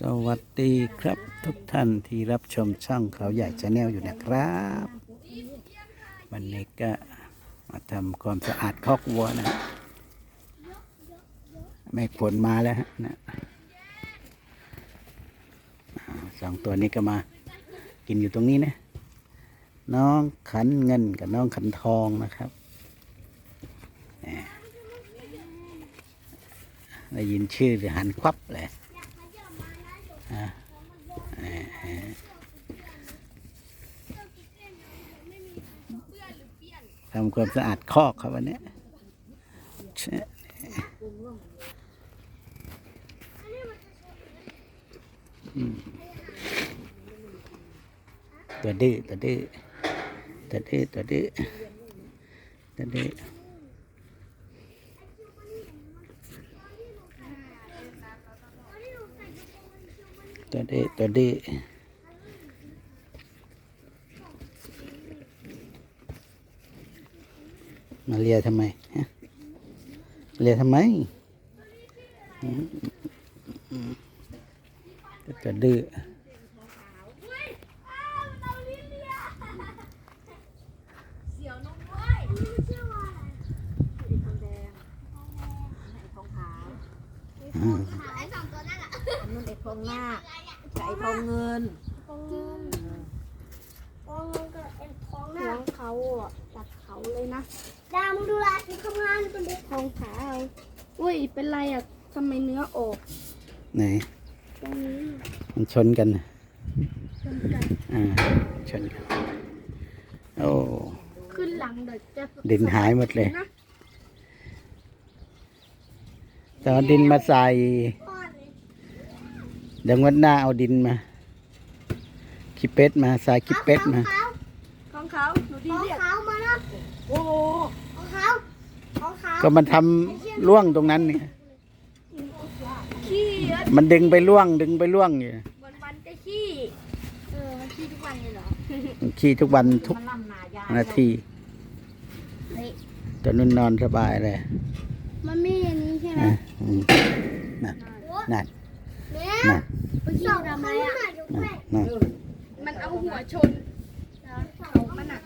สวัสดีครับทุกท่านที่รับชมช่องเขาใหญ่ชาแนลอยู่นะครับ วันนี้ก็มาทำความสะอาดคอกวัวนะแม่ฝนมาแล้วฮะนะอ่าสองตัวนี้ก็มากินอยู่ตรงนี้นะ น้องขันเงินกับน้องขันทองนะครับได้ยินชื่อหรือหันควับเลย ทำความสะอาดคอกครับวันนี้ตัวดื้อตัวดื้อตัวดื้อตัวดื้อตัวดื้อ ตัวดื้ตัวดื้มาเลียทำไมฮะเลียทำไมตัวดื้อ เสียวนมเว้ยชื่อว่าอะไร ไอ้ทองแดงไอ้ทองขาว อืม ไอ้สองตัวนั่นแหละ อันนู้นไอ้ ทองหน้าคกับไอ้ทองเงินทองเงินทองเงินกับเอ็นทองหน้าเขาอะตัดเขาเลยนะดามึงดูแลที่ทำงานคนเดียวทองขาวอุ้ยเป็นไรอะทำไมเนื้อออกไหนตรงนี้มันชนกันน่ะชนกันอ่าชนกันโอ้ขึ้นหลังเดี๋ยวจะดินหายหมดเลยนะแต่เอาดินมาใส่ก้อน เลยเดี๋ยวงวันหน้าเอาดินมาขี้เป็ดมาใส่ขี้เป็ดมา ของเขาหนูดีเรียกของเขามานะโอ้โหของเขาของเขาก็มันทำล่วงตรงนั้นเนี่ยขี้เยอะมันดึงไปล่วงดึงไปล่วงอยู่วันวันๆจะขี้เออมันขี้ทุกวันเลยเหรอมันขี้ทุกวันทุกมันล่ำหนายานาทีเฮ้ยตอนนั้นนอนสบายเลยมันไม่อย่างนี้ใช่ไหม อะอืมนั่นนั่นเนี่ยนั่นไปขี้ทำไมอะนั่นมันเอาหัวชน เขามันหนัก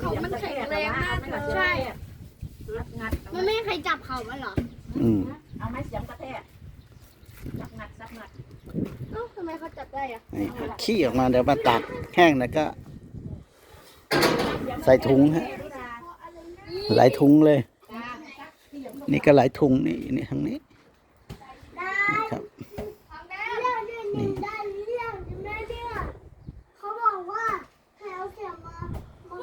เขามันแข็งแรงมากเลยใช่งัดงัดมันไม่มีใครจับเขามันเหรออืมเอาไม้เสียมกระแทกจับงัดจับงัดเอ้าทำไมเขาจับได้อะนี่ขี้ออกมาเดี๋ยวมาตากแห้งแล้วก็ ใส่ถุงฮะ หลายถุงเลย นี่ก็หลายถุงนี่นี่ทางนี้นี่ครับ นี่ได้เรื่องได้เรื่องเขาบอกว่าแถวเสียมามา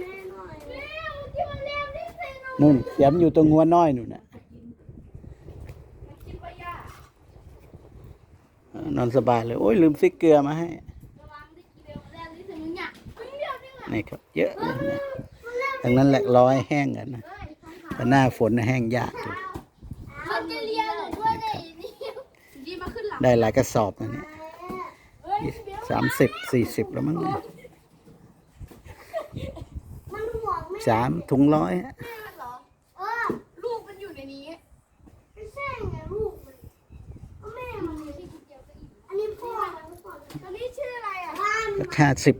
แม่หน่อยเร็วที่มันเร็วที่สุดนู่นเสียมอยู่ตรงงัวน้อยนู่นน่ะเออนอนสบายเลย โอ้ยลืมซิกเกลือมาให้ระวังที่เร็วเร็วที่สุดมึงอยากมึงเร็วนี่หว่านี่ครับ เยอะเลยนะดังนั้นแหละรอให้แห้งกันนะเฮ้ยทองขาวแต่หน้าฝนน่ะแห้งยากอยู่เขาจะเลี้ยงหนูด้วยเลยนี่ดีมาขึ้นหลังได้หลายกระสอบนะเนี่ยเฮ้ย สามสิบสี่สิบแล้วมั้งเนี่ยมันห่วงแม่สามถุงร้อยฮะมันเหรอเออลูกมันอยู่ในนี้ไม่ใช่ไงลูกมันก็แม่มันเลยที่เดียวก็อีกอันนี้พ่อมันก่อนตอนนี้ชื่ออะไรอะบ้านราคาสิบ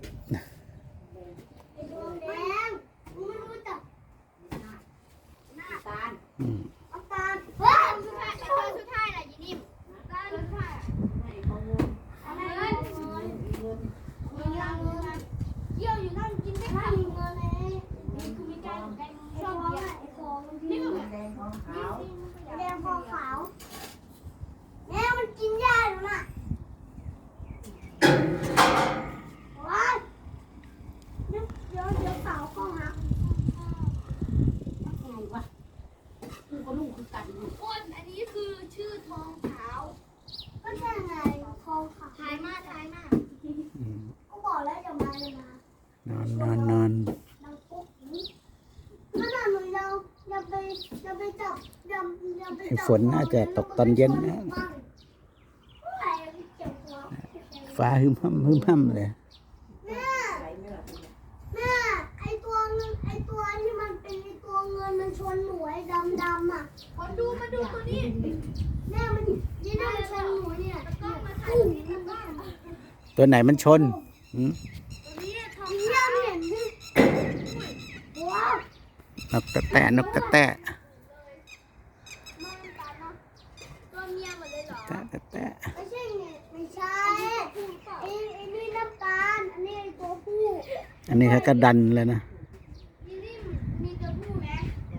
ไอ้ดวงแดงกูไม่รู้จัก ตาล อืม น้ำตาลเฮ้ยสุดท้ายตัวสุดท้ายแหละยีนิ่มตาลสุดท้าย ไอ้ทองเงิน อะไรเงินเงินเงินเงินเยี่ยวอยู่นั่นกินไม่ทันเงินเลยนี่คือมีการ แดงชอบเบียร์ไอ้ฟองนี่มันแดงทองขาว แดงฟองขาวแม่มันกินหญ้าอยู่น่ะว้ายเดี๋ยวเดี๋ยวเดี๋ยวเสาเข้าหัก ไงวะกูก็ลูกคือกันอยู่ คนอันนี้คือชื่อทองขาวก็ใช่ไงทองขาวถ่ายมาถ่ายมา อืม ก็บอกแล้วอย่ามาเลยนะ นอนนอนนอน ดังปุ๊บนี่นั่นน่ะหนูยังยังไปยังไปจับ ยังยังไปจับฝนน่าจะตกตอนเย็นนะเมื่อไหร่จะเจ็บหัวฟ้าหึมห้ำหึมห้ำเลยแม่ใส่เนื้อเป็นไงแม่ไอตัวเงินไอตัวที่มันเป็นไอตัวเงินมันชนหนูไอดำดำๆอะคนดูมาดูตัวนี้แม่มันนี่น่าชนหนูเนี่ยกูตัวไหนมันชนหืม เนี่ยทองขาวเห็นดิว้าวน นกตะแตะนกตะแตะมันตาเนาะตัวเมียหมดเลยเหรอแตะแตะแตะไม่ใช่ไงไม่ใช่ไอ้ไอ้นี่น้ำตาล อันนี้ไอ้ตัวผู้อันนี้เขาก็ดันแล้วนะ นี่นี่มีตัวผู้ไหม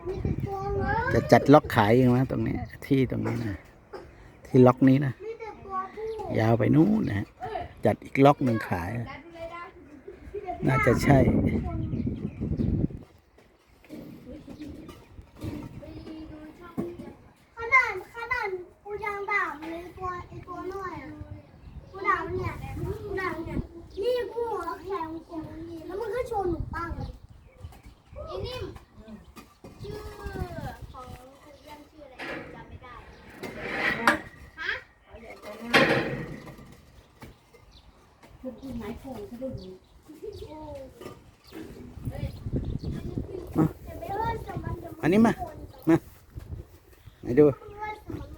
มีแต่ตัวเงอจะจัดล็อกขายยังไงตรงนี้ที่ตรงนี้นะ ที่ล็อกนี้นะ มีแต่ตัวผู้ยาวไปนู่นนะฮะจัดอีกล็อกหนึ่งขาย น่าจะใช่นาดขนาดกูยังด่ามันเลยตัวไอ้ตัวน้อยอะกูด่ามันเนี่ยกูด่ามันเนี่ยนี่กูหัวแข็งกูนี่แล้วมันก็ชนหนูปังเลยไอ้นิ่มชื่อของคุณเรื่องชื่ออะไรจำไม่ได้ฮะ คือที่ ไหนโผล่ก็ได้ยินอันนี้มา มาไหนดู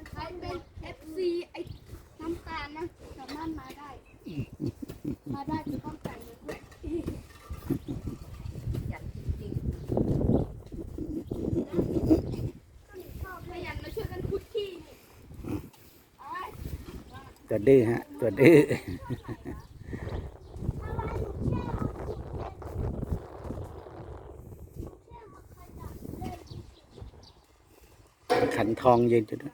ใครเป็น FC ไอ้น้ำตาลนะสามารถมาได้ มาได้จะต้องแต่งด้วยจัดจริงขยันมาช่วยกันคุดขี้นี่เอาไว้ตัวดื้อฮะ ตัวดื้อ ขันทองเยืนจุดน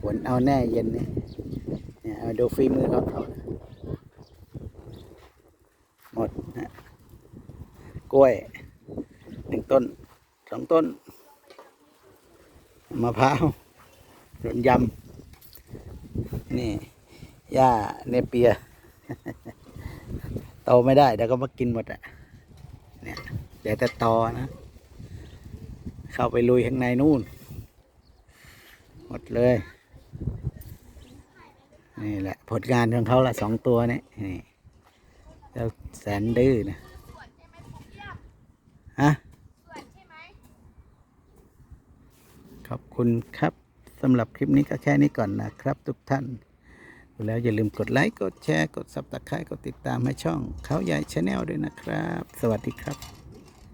หวนเอาแน่เย็นเนี่ยเนี่ยเอาดูฝีมือของเขาหมดนะกล้วยหนึ่งต้นสองต้นมะพร้าวรนยำนี่หญ้าเนเปียโตไม่ได้เดี๋ยวก็มากินหมดอะเนี่ยเดี๋ยวแต่ตอนะ เข้าไปลุยข้างในนู่น หมดเลย นี่แหละ ผลงานของเขาละสองตัวนี่นี่แล้วแสนดื้อนะฮะขอบคุณครับสำหรับคลิปนี้ก็แค่นี้ก่อนนะครับ ทุกท่านดูแล้วอย่าลืมกดไลค์ กดแชร์ กดซับสไครต์กดติดตามให้ช่องเขาใหญ่ชาแนลด้วยนะครับ สวัสดีครับ